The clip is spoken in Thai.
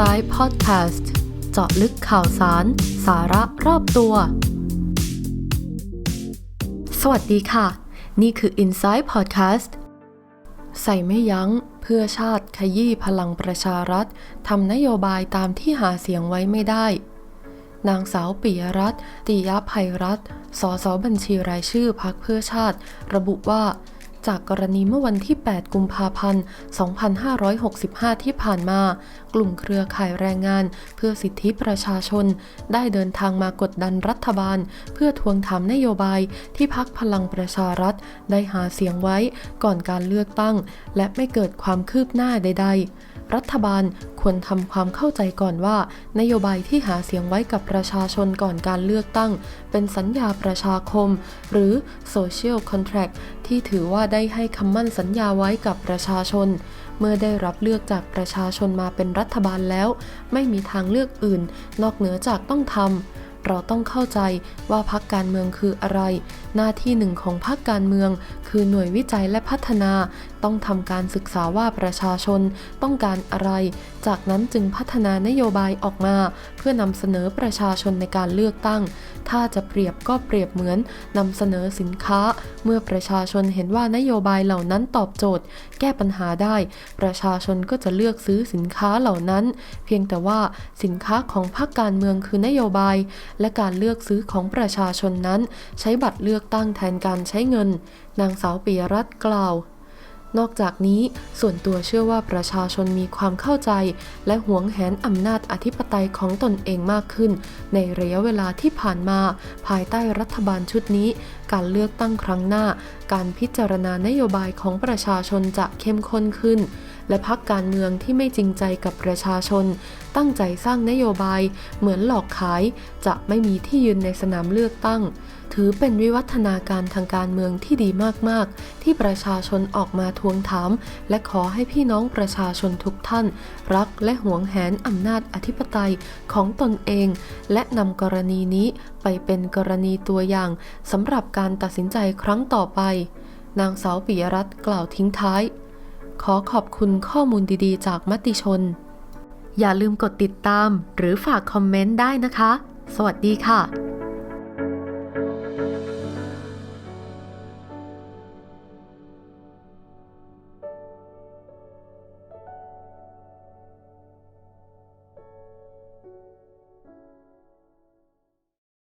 Inside Podcast เจาะลึกข่าวสาร สาระรอบตัว สวัสดีค่ะ นี่คือ Inside Podcast ใส่ไม่ยั้งเพื่อชาติขยี้พลังประชารัฐทำนโยบายตามที่หาเสียงไว้ไม่ได้ นางสาวปิยรัตน์ติยภัยรัตน์สสบัญชีรายชื่อพักเพื่อชาติ ระบุว่า จากกรณีเมื่อวันที่ 8 กุมภาพันธ์ 2565 ที่ผ่านมา กลุ่มเครือข่ายแรงงาน เพื่อสิทธิประชาชน ได้เดินทางมากดดันรัฐบาล เพื่อทวงถามนโยบายที่พักพลังประชารัฐ ได้หาเสียงไว้ก่อนการเลือกตั้ง และไม่เกิดความคืบหน้าใด ๆ รัฐบาลควรทำความเข้าใจก่อนว่า นโยบายที่หาเสียงไว้กับประชาชนก่อนการเลือกตั้ง เป็นสัญญาประชาคม หรือ social contract ที่ถือว่าได้ให้คำมั่นสัญญาไว้กับประชาชน เมื่อได้รับเลือกจากประชาชนมาเป็นรัฐบาลแล้ว ไม่มีทางเลือกอื่น นอกเหนือจากต้องทำ เราต้องเข้าใจว่าพักการเมืองคืออะไร หน้าที่หนึ่งของพักการเมือง คือหน่วยวิจัยและพัฒนา ต้องทำการศึกษาว่าประชาชน ต้องการอะไร จากนั้นจึงพัฒนานโยบายออกมา เพื่อนำเสนอประชาชนในการเลือกตั้ง ถ้าจะเปรียบก็เปรียบเหมือนนำเสนอสินค้า เมื่อประชาชนเห็นว่านโยบายเหล่านั้นตอบโจทย์ แก้ปัญหาได้ ประชาชนก็จะเลือกซื้อสินค้าเหล่านั้น เพียงแต่ว่าสินค้าของพรรคการเมืองคือนโยบายและการเลือกซื้อของประชาชนนั้น ใช้บัตรเลือกตั้งแทนการใช้เงิน นางสาวปิยรัตน์กล่าวนอกจากนี้ส่วนตัวเชื่อว่าประชาชนมีความเข้าใจ และหวงแหนอำนาจอธิปไตยของตนเองมากขึ้น ในระยะเวลาที่ผ่านมา ภายใต้รัฐบาลชุดนี้ การเลือกตั้งครั้งหน้า การพิจารณานโยบายของประชาชนจะเข้มข้นขึ้น และพักการเมืองที่ไม่จริงใจกับประชาชน ตั้งใจสร้างนโยบาย เหมือนหลอกขาย จะไม่มีที่ยืนในสนามเลือกตั้ง ถือเป็นวิวัฒนาการทางการเมืองที่ดีมาก ๆ ที่ประชาชนออกมาทวงถาม และขอให้พี่น้องประชาชนทุกท่าน รักและหวงแหนอำนาจอธิปไตยของตนเอง และนำกรณีนี้ไปเป็นกรณีตัวอย่างสำหรับการตัดสินใจครั้งต่อไป นางสาวปิยรัตน์กล่าวทิ้งท้าย ขอขอบคุณข้อมูลดีๆ จากมติชน อย่าลืมกดติดตามหรือฝากคอมเมนต์ได้นะคะ สวัสดีค่ะ